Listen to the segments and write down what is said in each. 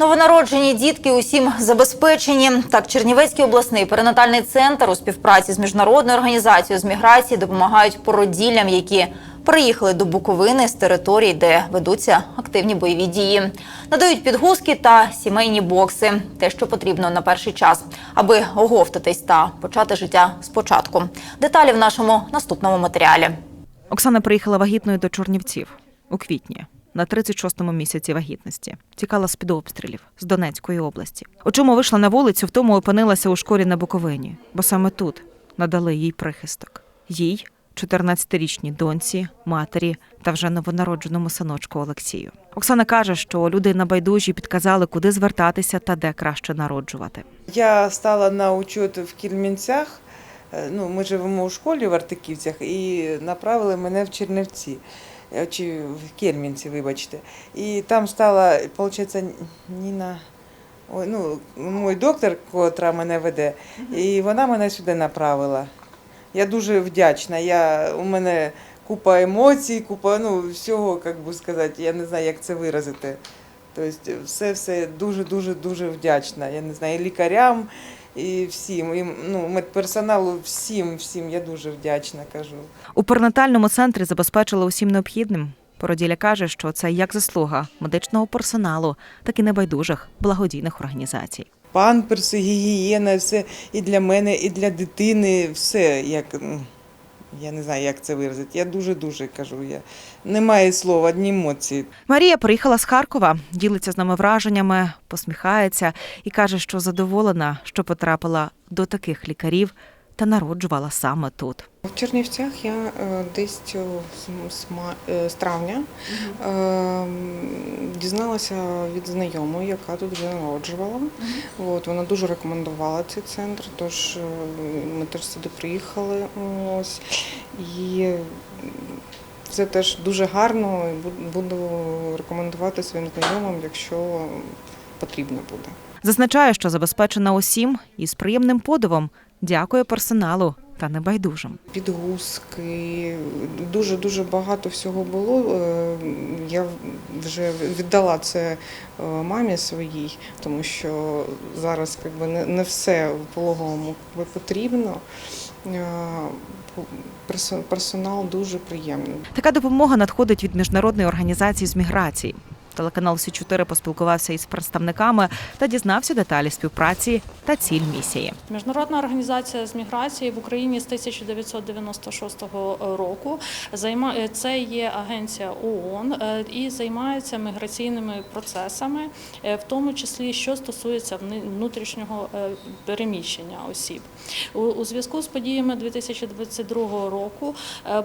Новонароджені дітки усім забезпечені. Так, Чернівецький обласний перинатальний центр у співпраці з міжнародною організацією з міграції допомагають породіллям, які приїхали до Буковини з територій, де ведуться активні бойові дії. Надають підгузки та сімейні бокси, те, що потрібно на перший час, аби оговтатись та почати життя спочатку. Деталі в нашому наступному матеріалі. Оксана приїхала вагітною до Чорнівців у квітні на 36-му місяці вагітності. Тікала з під обстрілів з Донецької області. У чому вийшла на вулицю, в тому опинилася у школі на Буковині, бо саме тут надали їй прихисток. Їй, 14-річній доньці, матері та вже новонародженому синочку Олексію. Оксана каже, що люди на байдужі підказали, куди звертатися та де краще народжувати. Я стала на учет в Кільмінцях. Е, Ну, ми живемо у школі в Артиківцях і направили мене в Чернівці. Е, Чи в Кельмінці, вибачте. І там стала, виходить, Ніна. Ой, ну, мій доктор, котра мене веде, і вона мене сюди направила. Я дуже вдячна. Я, у мене купа емоцій, купа ну, всього, як би сказати, я не знаю, як це виразити. Тобто все, все дуже, дуже, дуже вдячна. Я не знаю, і лікарям, і всім, і ну, медперсоналу, всім, всім я дуже вдячна, кажу. У перинатальному центрі забезпечили усім необхідним. Породіля каже, що це як заслуга медичного персоналу, так і небайдужих благодійних організацій. Памперси, гігієна, все і для мене, і для дитини, все як. Я не знаю, як це виразити. Я дуже-дуже кажу. Я... Немає слова, одні емоції. Марія приїхала з Харкова, ділиться з нами враженнями, посміхається і каже, що задоволена, що потрапила до таких лікарів та народжувала саме тут. В Чернівцях я е, десь е, з, травня дізналася від знайомої, яка тут вже народжувала. От, вона дуже рекомендувала цей центр, тож е, ми теж сюди приїхали. Ось, і це теж дуже гарно. Буду рекомендувати своїм знайомим, якщо потрібно буде. Зазначає, що забезпечена усім і з приємним подивом дякує персоналу та небайдужим. Підгузки, дуже дуже багато всього було. Е, Я вже віддала це е, мамі своїй, тому що зараз якби не, не все в пологовому потрібно. Е, Персонал дуже приємний. Така допомога надходить від міжнародної організації з міграції. Телеканал Сі 4 поспілкувався із представниками та дізнався деталі співпраці та ціль місії. Міжнародна організація з міграції в Україні з 1996 року е, це є агенція ООН е, і займається міграційними процесами, е, в тому числі що стосується внутрішнього переміщення осіб. У, зв'язку з подіями 2022 року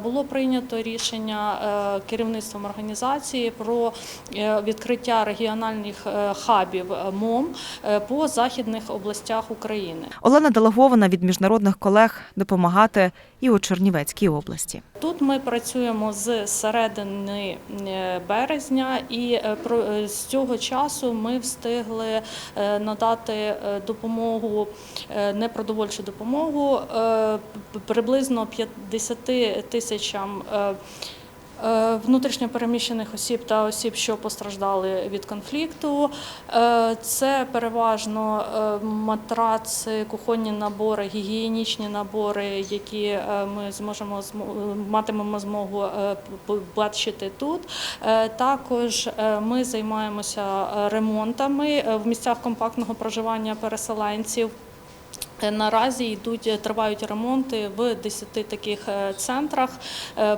було прийнято рішення керівництвом організації про відкриття регіональних е, хабів е, МОМ е, по західних областях України. Олена делегована від міжнародних колег допомагати і у Чернівецькій області. Тут ми працюємо з середини березня, і з цього часу ми встигли надати допомогу, непродовольчу допомогу приблизно 50 тисячам. Е, е, Внутрішньопереміщених осіб та осіб, що постраждали від конфлікту, Е, це переважно е, матраци, кухонні набори, гігієнічні набори, які ми зможемо змо- матимемо змогу побачити тут. Також ми займаємося ремонтами в місцях компактного проживання переселенців. Е, Наразі йдуть е, тривають ремонти в 10 таких е, центрах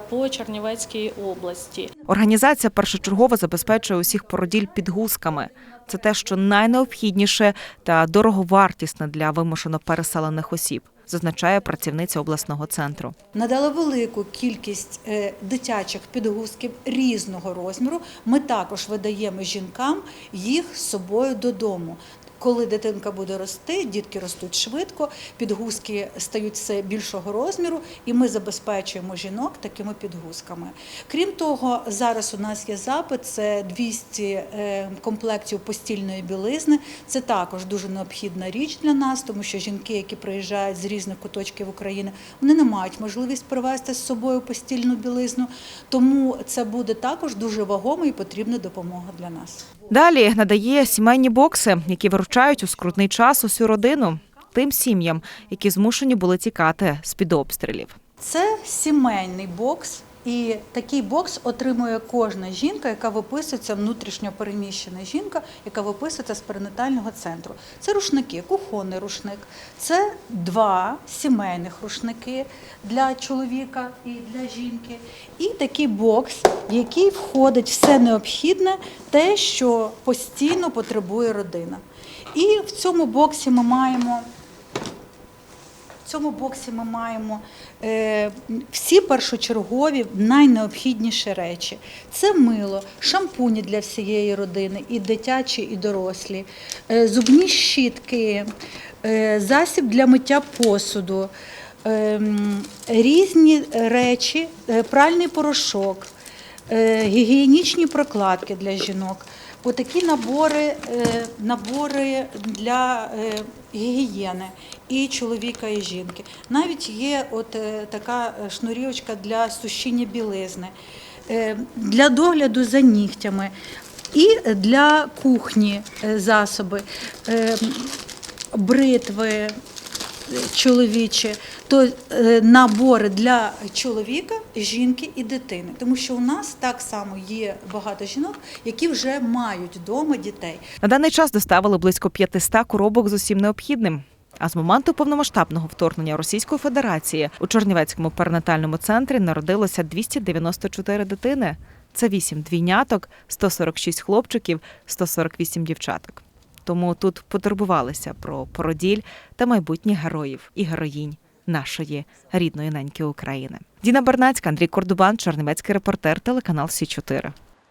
по Чернівецькій області. Організація першочергово забезпечує усіх породіль підгузками. Це те, що найнеобхідніше та дороговартісне для вимушено переселених осіб, зазначає працівниця обласного центру. надали велику кількість дитячих підгузків різного розміру. Ми також видаємо жінкам їх з собою додому. Коли дитинка буде рости, дітки ростуть швидко, підгузки стають все більшого розміру, і ми забезпечуємо жінок такими підгузками. Крім того, зараз у нас є запит: це 200 е, комплектів постільної білизни. Це також дуже необхідна річ для нас, тому що жінки, які приїжджають з різних куточків України, вони не мають можливість привезти з собою постільну білизну. Тому це буде також дуже вагома і потрібна допомога для нас. Далі надає сімейні бокси, які виручають у скрутний час усю родину тим сім'ям, які змушені були тікати з під обстрілів. Це сімейний бокс, і такий бокс отримує кожна жінка, яка виписується внутрішньо переміщена жінка, яка виписується з перинатального центру. Це рушники, кухонний рушник, це два сімейних рушники для чоловіка і для жінки. І такий бокс, в який входить все необхідне, те, що постійно потребує родина. І в цьому боксі ми маємо в цьому боксі ми маємо е, всі першочергові найнеобхідніші речі. Це мило, шампуні для всієї родини, і дитячі, і дорослі, е, зубні щітки, е, засіб для миття посуду, е, різні речі, е, пральний порошок, е, гігієнічні прокладки для жінок. Отакі набори, е, набори для е, гігієни і чоловіка, і жінки. Навіть є от е, така шнурівочка для сушіння білизни, для догляду за нігтями і для кухні засоби, бритви, чоловічі, то набори для чоловіка, жінки і дитини. Тому що у нас так само є багато жінок, які вже мають вдома дітей. На даний час доставили близько 500 коробок з усім необхідним. А з моменту повномасштабного вторгнення Російської Федерації у Чернівецькому перинатальному центрі народилося 294 дитини. Це 8 двійняток, 146 хлопчиків, 148 дівчаток. Тому тут потурбувалися про породіль та майбутніх героїв і героїнь нашої рідної неньки України. Діна Бернацька, Андрій Кордубан, Чернівецький репортер, телеканал Сі 4